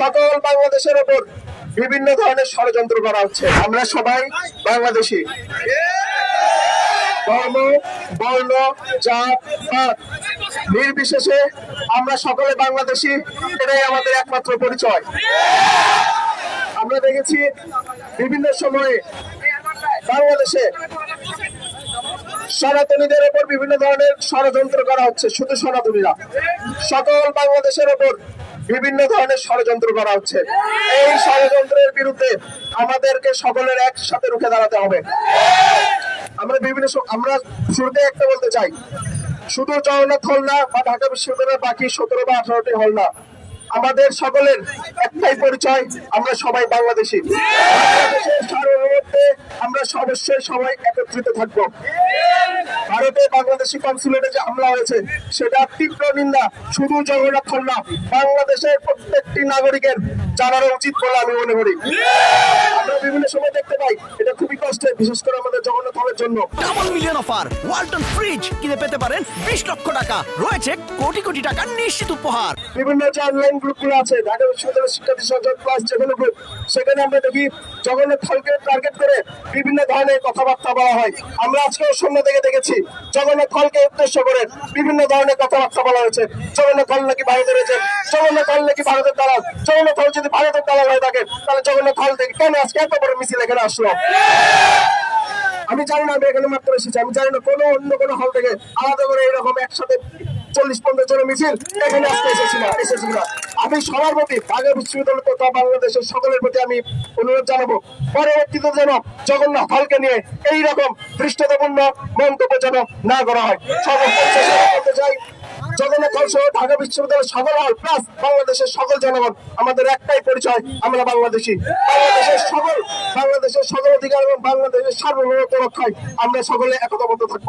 সকল বাংলাদেশের ওপর বিভিন্ন ধরনের ষড়যন্ত্র করা হচ্ছে। আমরা সবাই বাংলাদেশি। ধর্ম, বর্ণ, জাত, পাত, নির্বিশেষে আমরা সকলে বাংলাদেশি, এটাই আমাদের একমাত্র পরিচয়। আমরা দেখেছি বিভিন্ন সময়ে বাংলাদেশে সনাতনীদের উপর বিভিন্ন ধরনের ষড়যন্ত্র করা হচ্ছে, শুধু সনাতনীরা। সকল বাংলাদেশের উপর বিভিন্ন ধরনের ষড়যন্ত্র করা হচ্ছে। এই ষড়যন্ত্রের বিরুদ্ধে আমাদেরকে সকলের একসাথে রুখে দাঁড়াতে হবে। আমরা বিভিন্ন আমরা শুরুতে একটা বলতে চাই। শুধু জগন্নাথ হল না বা ঢাকা বিশ্ববিদ্যালয়ের বাকি সতেরো বা আঠারোটি হল না। আমাদের সকলের একটাই পরিচয়, আমরা সবাই বাংলাদেশি। আমরা অবশ্যই সবাই একত্রিত থাকব। ভারতে বাংলাদেশি কনসুলেটে যে হামলা হয়েছে সেটা তীব্র নিন্দা শুধু জগন্নাথ না বাংলাদেশের প্রত্যেকটি নাগরিকের জানানো উচিত বলে আমি মনে করি। আমরা বিভিন্ন সময় দেখতে পাই এটা খুবই কষ্টের বিশেষ করে আমাদের জগন্নাথ হলের জন্য। Double million offer Walton fridge কিনে পেতে পারেন বিশ লক্ষ টাকা। রয়েছে কোটি কোটি টাকার নিশ্চিত উপহার। বিভিন্ন যে অনলাইন গ্রুপগুলো আছে ঢাকা বিশ্ববিদ্যালয়ের শিক্ষার্থী সংসদ প্লাস যেগুলো গ্রুপ সেখানে আমরা দেখি জগন্নাথ হলকে টার্গেট করে বিভিন্ন ধরনের কথাবার্তা বলা হয়। আমরা আজকেও শূন্য থেকে দেখেছি জগন্নাথ হলকে উদ্দেশ্য করে বিভিন্ন ধরনের কথাবার্তা বলা হয়েছে। জগন্নাথ হল নাকি ভারতের রয়েছে জগন্নাথ হল নাকি ভারতের দালাল? জগন্নাথ হল যদি ভারতের দালাল হয়ে থাকে, তাহলে জগন্নাথ হল থেকে কেন আজকে এত বড় মিছিল এখানে আসলো? আমি জানি না আমি এখানে মাত্র এসেছি, আমি জানি না কোনো অন্য কোনো হল থেকে আলাদা করে এরকম একসাথে চল্লিশ পঞ্চাশ জনের মিছিল এখানে আজকে এসেছিল এসেছিল। না আমি সবার প্রতি ঢাকা বিশ্ববিদ্যালয় তথা বাংলাদেশের সকলের প্রতি আমি অনুরোধ জানাব, পরবর্তীতে যেন জগন্নাথ হলকে নিয়ে এই রকম দৃষ্টতাপূর্ণ মন্তব্য যেন না করা হয়। সর্বশেষে চাই জগন্নাথ হল সহ ঢাকা বিশ্ববিদ্যালয়ের সকল হল প্লাস বাংলাদেশের সকল জনগণ, আমাদের একটাই পরিচয়, আমরা বাংলাদেশি। বাংলাদেশের সকল বাংলাদেশের সকল অধিকার এবং বাংলাদেশের সার্বভৌমত্ব রক্ষায় আমরা সকলে একতাবদ্ধ থাকব।